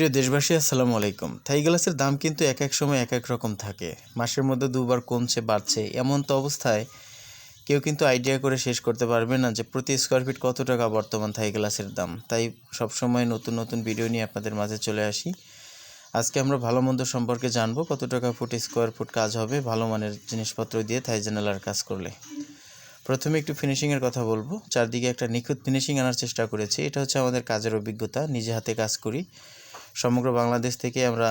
প্রিয় দেশবাসী, আসসালামু আলাইকুম। থাই গ্লাসের দাম কিন্তু এক এক সময় এক এক রকম থাকে। মাসের মধ্যে দুবার কমছে, বাড়ছে, এমন তো অবস্থায় কেউ কিন্তু আইডিয়া করে শেষ করতে পারবে না যে প্রতি স্কোয়ার ফিট কত টাকা বর্তমান থাই গ্লাসের দাম। তাই সবসময় নতুন নতুন ভিডিও নিয়ে আপনাদের মাঝে চলে আসি। আজকে আমরা ভালো মন্দ সম্পর্কে জানব, কত টাকা ফুট স্কোয়ার ফুট কাজ হবে, ভালো মানের জিনিসপত্র দিয়ে থাই জানালার কাজ করলে। প্রথমে একটু ফিনিশিংয়ের কথা বলব। চারদিকে একটা নিখুঁত ফিনিশিং আনার চেষ্টা করেছি। এটা হচ্ছে আমাদের কাজের অভিজ্ঞতা। নিজে হাতে কাজ করি। সমগ্র বাংলাদেশ থেকে আমরা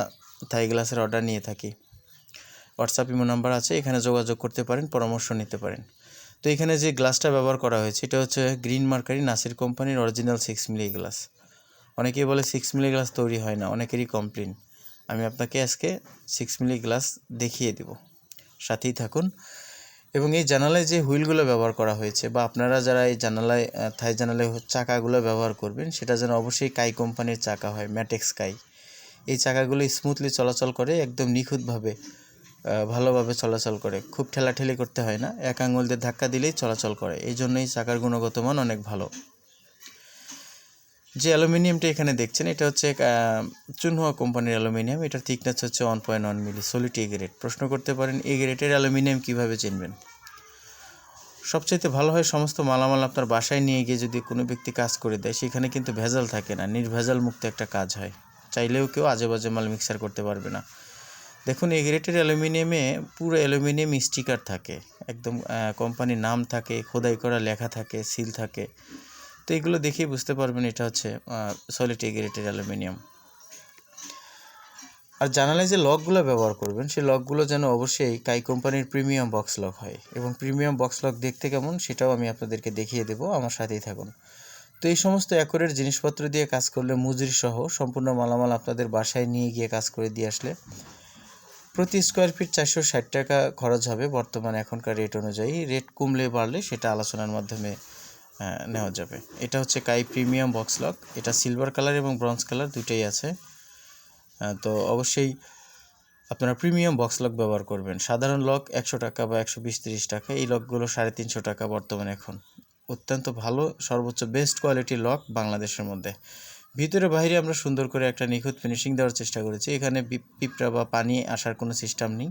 থাই গ্লাসের অর্ডার নিয়ে থাকি। হোয়াটসঅ্যাপ ইমো নাম্বার আছে, এখানে যোগাযোগ করতে পারেন, পরামর্শ নিতে পারেন। তো এখানে যে গ্লাসটা ব্যবহার করা হয়েছে, এটা হচ্ছে গ্রিন মার্কারি নাসির কোম্পানির অরিজিনাল সিক্স মিলি গ্লাস অনেকেই বলে সিক্স মিলি গ্লাস তৈরি হয় না, অনেকেরই কমপ্লেন আমি আপনাকে আজকে সিক্স মিলি গ্লাস দেখিয়ে দেব। সাথেই থাকুন। এবং এই জানালায় যে হুইলগুলো ব্যবহার করা হয়েছে বা আপনারা যারা এই জানালায় থাই জানালায় চাকাগুলো ব্যবহার করবেন, সেটা যেন অবশ্যই কাই কোম্পানির চাকা হয় ম্যাটেক্স কাই। এই চাকাগুলো স্মুথলি চলাচল করে, একদম নিখুঁতভাবে ভালোভাবে চলাচল করে। খুব ঠেলাঠেলি করতে হয় না, এক আঙুল দিয়ে ধাক্কা দিলেই চলাচল করে। এই জন্যই চাকার গুণগত মান অনেক ভালো। যে অ্যালুমিনিয়ামটা এখানে দেখছেন, এটা হচ্ছে চুনহুয়া কোম্পানির অ্যালুমিনিয়াম। এটার থিকনেস হচ্ছে one point one milli solid A grade প্রশ্ন করতে পারেন এ গ্রেডের অ্যালুমিনিয়াম কীভাবে চিনবেন? সবচাইতে ভালো হয় সমস্ত মালামাল আপনার বাসায় নিয়ে গিয়ে যদি কোনো ব্যক্তি কাজ করে দেয়, সেখানে কিন্তু ভেজাল থাকে না, নির্ভেজাল মুক্ত একটা কাজ হয়। চাইলেও কেউ আজে বাজে মাল মিক্সার করতে পারবে না। দেখুন এই গ্রেটের অ্যালুমিনিয়ামে পুরো অ্যালুমিনিয়াম স্টিকার থাকে। একদম কোম্পানির নাম থাকে, খোদাই করা লেখা থাকে সিল থাকে। তো এগুলো দেখেই বুঝতে পারবেন এটা হচ্ছে সলিড গ্রেটের অ্যালুমিনিয়াম আর জানালায় যে লকগুলো ব্যবহার করবেন, সেই লকগুলো যেন অবশ্যই কাই কোম্পানির প্রিমিয়াম বক্স লক হয়। এবং প্রিমিয়াম বক্স লক দেখতে কেমন, সেটাও আমি আপনাদেরকে দেখিয়ে দেবো, আমার সাথেই থাকুন। তো এই সমস্ত অ্যাকোরের জিনিসপত্র দিয়ে কাজ করলে মজুরি সহ সম্পূর্ণ মালামাল আপনাদের বাসায় নিয়ে গিয়ে কাজ করে দিয়ে আসলে প্রতি স্কোয়ার ফিট চারশো ষাট টাকা খরচ হবে বর্তমানে এখনকার রেট অনুযায়ী। রেট কমলে বাড়লে সেটা আলোচনার মাধ্যমে নেওয়া যাবে। এটা হচ্ছে কাই প্রিমিয়াম বক্স লক এটা সিলভার কালার এবং ব্রঞ্জ কালার দুটোই আছে। তো অবশ্যই আপনারা প্রিমিয়াম বক্স লক ব্যবহার করবেন। সাধারণ লক একশো টাকা বা একশো বিশ তিরিশ টাকা। এই লকগুলো সাড়ে তিনশো টাকা বর্তমানে এখন। অত্যন্ত ভালো, সর্বোচ্চ বেস্ট কোয়ালিটির লক বাংলাদেশের মধ্যে। ভিতরে বাইরে আমরা সুন্দর করে একটা নিখুঁত ফিনিশিং দেওয়ার চেষ্টা করেছি। এখানে পিঁপড়া বা পানি আসার কোনো সিস্টেম নেই।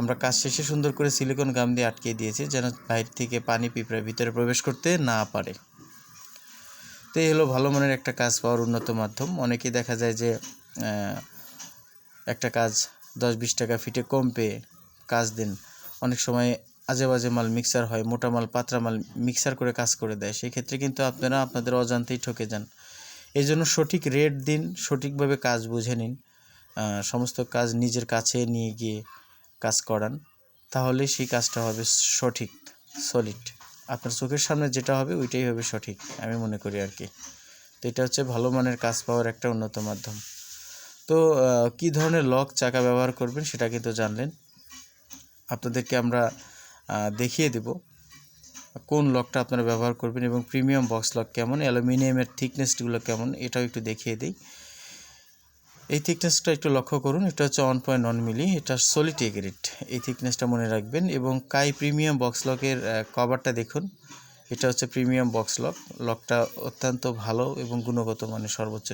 আমরা কাজ শেষে সুন্দর করে সিলিকন গাম দিয়ে আটকে দিয়েছি যেন বাইরে থেকে পানি পিঁপড়া ভিতরে প্রবেশ করতে না পারে। তো এই হলো ভালো মানের একটা কাজ পাওয়ার উন্নত মাধ্যম। অনেকেই দেখা যায় যে একটা কাজ দশ বিশ টাকা ফিটে কম পেয়ে কাজ দিন। অনেক সময় আজে বাজে মাল মিক্সার হয়, মোটা মাল, পাতলা মাল মিক্সার করে কাজ করে দেয়। সেই ক্ষেত্রে কিন্তু আপনারা আপনাদের অজান্তেই ঠকে যান। এই জন্য সঠিক রেট দিন, সঠিকভাবে কাজ বুঝে নিন সমস্ত কাজ নিজের কাছে নিয়ে গিয়ে কাজ করান, তাহলে সেই কাজটা হবে সঠিক সলিড আপনার চোখের সামনে যেটা হবে ওইটাই হবে সঠিক, আমি মনে করি আর কি। তো এটা হচ্ছে ভালো মানের কাজ পাওয়ার একটা উন্নত মাধ্যম। তো কী ধরনের লক চাকা ব্যবহার করবেন সেটা কিন্তু জানলেন। আপনাদেরকে আমরা দেখিয়ে দেব। কোন লকটা আপনারা ব্যবহার করবেন এবং প্রিমিয়াম বক্স লক কেমন, অ্যালুমিনিয়ামের থিকনেসগুলো কেমন, এটাও একটু দেখিয়ে দিই। এই থিকনেসটা একটু লক্ষ্য করুন, এটা হচ্ছে ওয়ান পয়েন্ট ওয়ান মিলি এটা সলিড এগ্রেড এই থিকনেসটা মনে রাখবেন এবং কাই প্রিমিয়াম বক্স লকের কভারটা দেখুন, এটা হচ্ছে প্রিমিয়াম বক্স লক। লকটা অত্যন্ত ভালো এবং গুণগত মানের সর্বোচ্চ